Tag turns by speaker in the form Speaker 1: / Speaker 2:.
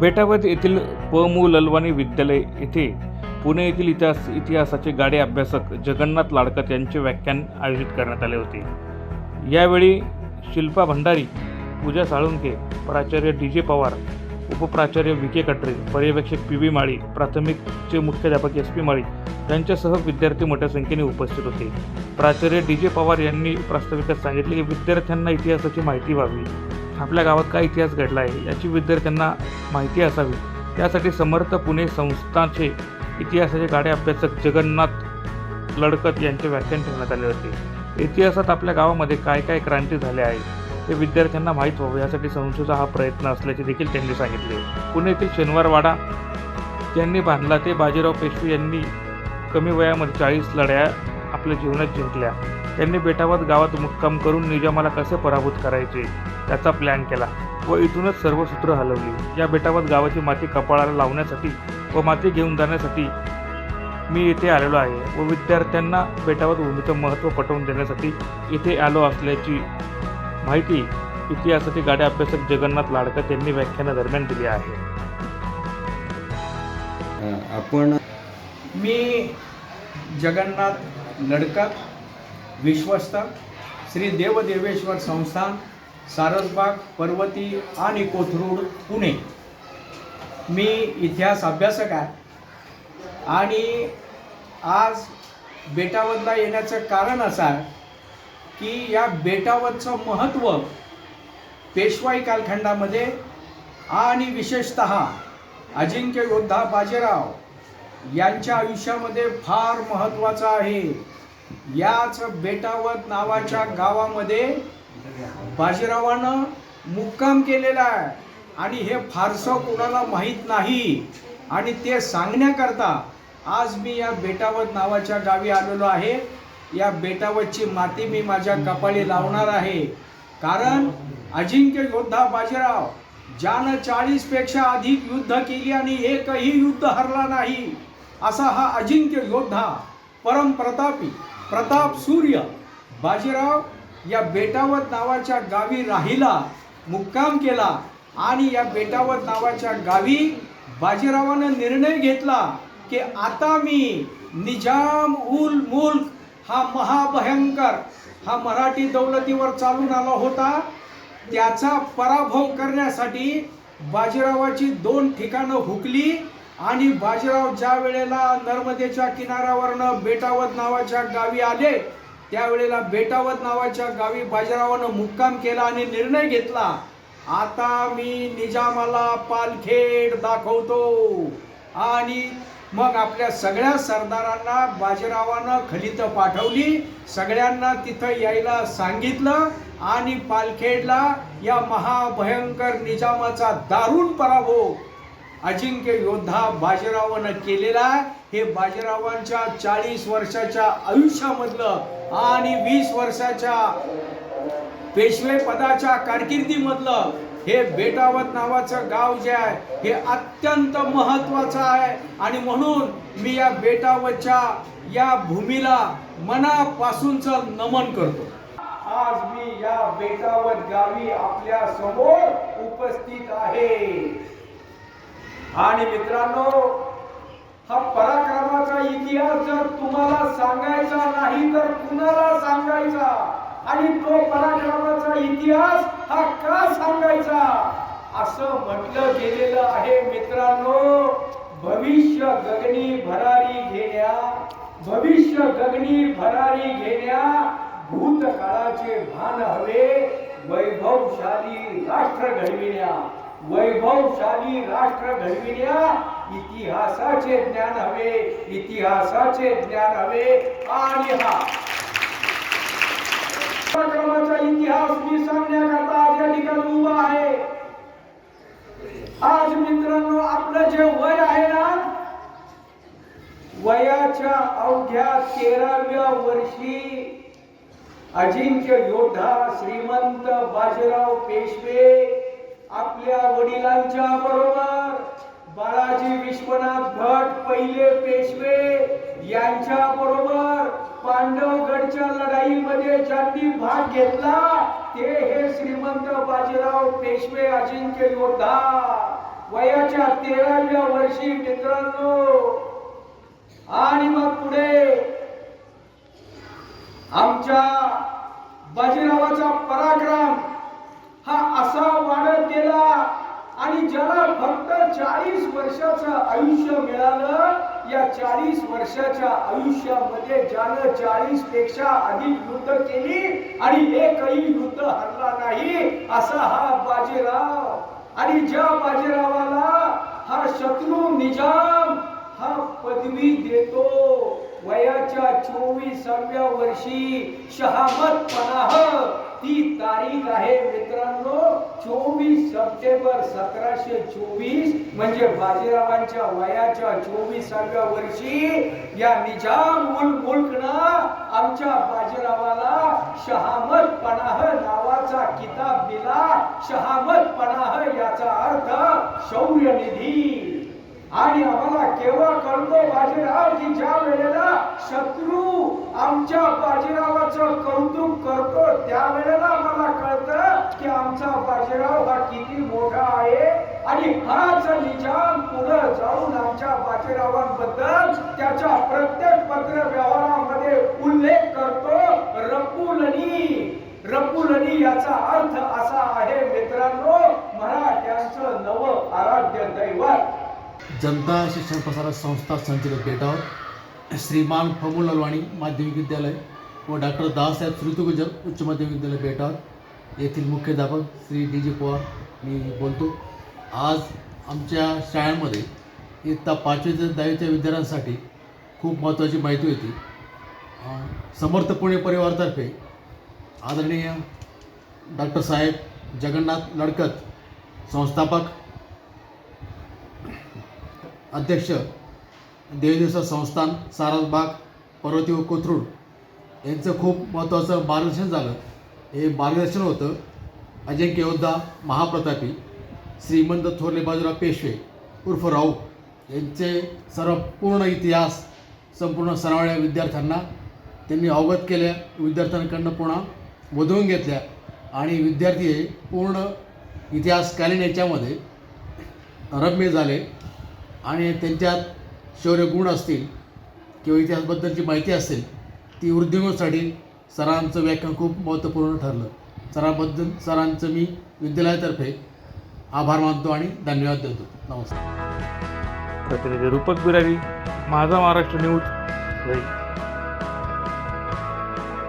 Speaker 1: बेटावद येथील प मु ललवाणी विद्यालय येथे पुणे येथील इतिहास इतिहासाचे गाडे अभ्यासक जगन्नाथ लाडकत यांचे व्याख्यान आयोजित करण्यात आले होते. यावेळी शिल्पा भंडारी पूजा साळुंके प्राचार्य D J Pawar उपप्राचार्य V K कटरे पर्यवेक्षक पी व्ही माळी प्राथमिकचे मुख्याध्यापक एस पी माळी यांच्यासह विद्यार्थी मोठ्या संख्येने उपस्थित होते. प्राचार्य डी जे पवार यांनी प्रास्ताविकात सांगितले की विद्यार्थ्यांना इतिहासाची माहिती व्हावी. आपल्या गावात काय इतिहास घडला आहे याची विद्यार्थ्यांना माहिती असावी. त्यासाठी समर्थ पुणे संस्थाचे इतिहासाचे गाडे अभ्यासक जगन्नाथ लडकत यांचे व्याख्यान ठेवण्यात आले होते. इतिहासात आपल्या गावामध्ये काय काय क्रांती झाल्या आहे ते विद्यार्थ्यांना माहीत व्हावं यासाठी संस्थेचा हा प्रयत्न असल्याचे देखील त्यांनी सांगितले. पुण्यातील शनिवारवाडा त्यांनी बांधला ते बाजीराव पेशवे यांनी कमी वयामध्ये चाळीस लढ्या आपल्या जीवनात जिंकल्या. त्यांनी बेटावत गावात मुक्काम करून निजामाला कसे पराभूत करायचे त्याचा प्लॅन केला व इथूनच सर्व सूत्र हलवली. या बेटावत गावाची माती कपाळाला लावण्यासाठी व माती घेऊन जाण्यासाठी मी येथे आलेलो आहे व विद्यार्थ्यांना बेटावत भूमीचं महत्त्व पटवून देण्यासाठी इथे आलो असल्याची माहिती इतिहासाचे गाड्या अभ्यासक जगन्नाथ लाडकत यांनी व्याख्यानादरम्यान दिली आहे.
Speaker 2: आपण
Speaker 3: मी जगन्नाथ लडका विश्वस्त श्री देवदेवेश्वर संस्थान सारसबाग पर्वती आणि कोथरूड पुणे. मी इतिहास अभ्यासक आहे. आणि आज बेटावदला येण्याचं कारण असं आहे की या बेटावतचं महत्त्व पेशवाई कालखंडामध्ये आणि विशेषत अजिंक्य योद्धा बाजीराव यांच्या आयुष्यामध्ये फार महत्त्वाचं आहे. याच बेटावत नावाच्या गावामध्ये बाजीरावानं मुक्काम केलेला आहे. आणि हे फारसं कोणाला माहीत नाही. आणि ते सांगण्याकरता आज मी या बेटावत नावाच्या गावी आलेलो आहे. या बेटावतची माती मी माझ्या कपाळी लावणार आहे. कारण अजिंक्य योद्धा बाजीराव ज्यानं चाळीसपेक्षा अधिक युद्ध केली आणि एकही युद्ध हरला नाही असा हा अजिंक्य योद्धा परमप्रतापी प्रताप सूर्य बाजीराव या बेटावत नावाच्या गावी राहिला मुक्काम केला आणि या बेटावत नावाच्या गावी बाजीरावानं निर्णय घेतला की आता मी निजाम उल मुल्क हा महाभयंकर हा मराठी दौलतीवर चालून आला होता. त्याचा पराभव करण्यासाठी बाजीरावाची दोन ठिकाणं हुकली. आणि बाजीराव ज्या वेळेला नर्मदेच्या किनाऱ्यावरनं बेटावत नावाच्या गावी आले त्यावेळेला बेटावत नावाच्या गावी बाजीरावानं मुक्काम केला आणि निर्णय घेतला. आता मी निजामाला पालखेड दाखवतो. आणि मग आपल्या सगळ्या सरदारांना बाजीरावानं खलित पाठवली. सगळ्यांना तिथं यायला सांगितलं आणि पालखेडला या महाभयंकर निजामाचा दारुण पराभव अजिंक्य योद्धा बाजीरावानं केलेला आहे. हे बाजीरावांच्या चाळीस वर्षाच्या आयुष्यामधलं आणि वीस वर्षाच्या पेशवे पदाच्या कारकिर्दीमधलं हे बेटावत नावाचं गाव जे आहे हे अत्यंत महत्वाचं आहे. आणि म्हणून मी या बेटावतच्या या भूमीला मनापासूनच नमन करतो. आज मी या बेटावत गावी आपल्यासमोर उपस्थित आहे. आणि मित्रांनो हा पराक्रमाचा इतिहास जर तुम्हाला सांगायचा नाही तर कुणाला सांगायचा? आणि तो पराक्रमाचा इतिहास हा का सांगायचा? असं म्हटलं गेलेलं आहे मित्रांनो भविष्य गगनी भरारी घेण्या भविष्य गगनी भरारी घेण्या भूतकाळाचे भान हवे वैभवशाली राष्ट्र घडविण्या. वैभवशाली राष्ट्र घडविण्या इतिहासाचे ज्ञान हवे इतिहासाचे ज्ञान हवे आणि हा. पराक्रमाचा इतिहास मी सांगण्याकरता आज या ठिकाणी उभा आहे. आज मित्रांनो आपलं जे वय आहे ना वयाच्या अवघ्या तेराव्या वर्षी अजिंक्य योद्धा श्रीमंत बाजीराव पेशवे आपल्या वडिलांच्या बरोबर बाळाजी विश्वनाथ भट पहिले पेशवे यांच्या बरोबर पांडवगडच्या लढाईमध्ये ज्यांनी भाग घेतला ते हे श्रीमंत बाजीराव पेशवे अजिंक्य योद्धा वयाच्या तेराव्या वर्षी मित्रांनो आणि मग पुढे. आमच्या बाजीरावाचा पराक्रम. हा असा वाढत गेला आणि ज्याला फक्त चाळीस वर्षाचं आयुष्य मिळालं या चाळीस वर्षाच्या आयुष्यामध्ये ज्यानं चाळीसपेक्षा अधिक युद्ध केली आणि एकही युद्ध हरला नाही असा हा बाजीराव. आणि ज्या बाजीरावाला हा शत्रू निजाम हा पदवी देतो. वयाच्या चोवीसाव्या वर्षी शहामत पनाह ती तारीख आहे मित्रांनो चोवीस सप्टेंबर सतराशे चोवीस. म्हणजे बाजीरावांच्या वयाच्या चोवीसाव्या वर्षी या निजाम उल मुल्कनं आमच्या बाजीरावाला शहामत पनाह नावाचा किताब दिला. शहामत पनाह याचा अर्थ शौर्य निधी आणि आम्हाला केव्हा कळतो बाजीराव की ज्या वेळेला शत्रू आमच्या बाजीरावाचं कौतुक करतो त्या वेळेला आम्हाला कळतं की आमचा बाजीराव हा किती मोठा आहे. आणि हाच निजाम पुढे जाऊन आमच्या बाजीरावांबद्दल त्याच्या प्रत्येक पत्र व्यवहारामध्ये उल्लेख करतो. रपुलनी रपुलनी याचा अर्थ असा आहे मित्रांनो मराठ्यांचं नव आराध्य दैवत.
Speaker 2: जनता शिक्षण प्रसारक संस्था संचालक बेटावर श्रीमान फमू ललवाणी माध्यमिक विद्यालय व डॉक्टर दादासाहेब श्रुतगुजर उच्च माध्यमिक विद्यालय बेटावर येथील मुख्याध्यापक श्री डी जी पवार मी बोलतो. आज आमच्या शाळांमध्ये इयत्ता पाचवी ते दहावीच्या विद्यार्थ्यांसाठी खूप महत्त्वाची माहिती होती. समर्थ पुणे परिवारातर्फे आदरणीय डॉक्टर साहेब जगन्नाथ लडकत संस्थापक अध्यक्ष देवदिवसा संस्थान सारसबाग पर्वती व कोथरूड. यांचं खूप महत्त्वाचं मार्गदर्शन झालं. हे मार्गदर्शन होतं अजिंक्य योद्धा महाप्रतापी श्रीमंत थोरले बाजूराव पेशवे उर्फ राऊ यांचे सर्व पूर्ण इतिहास संपूर्ण सरावळ्या विद्यार्थ्यांना त्यांनी अवगत केल्या विद्यार्थ्यांकडनं पुन्हा वधवून घेतल्या आणि विद्यार्थी हे पूर्ण इतिहासकालीन याच्यामध्ये रम्य झाले. आणि त्यांच्यात शौर्य गुण असतील किंवा इतिहासाबद्दलची माहिती असेल ती वृद्धिंगसाठी सरांचं व्याख्यान खूप महत्त्वपूर्ण ठरलं. सराबद्दल सरांचं मी विद्यालयातर्फे आभार मानतो आणि धन्यवाद देतो. नमस्कार.
Speaker 1: प्रतिनिधी रूपक बिरारी माझा महाराष्ट्र न्यूज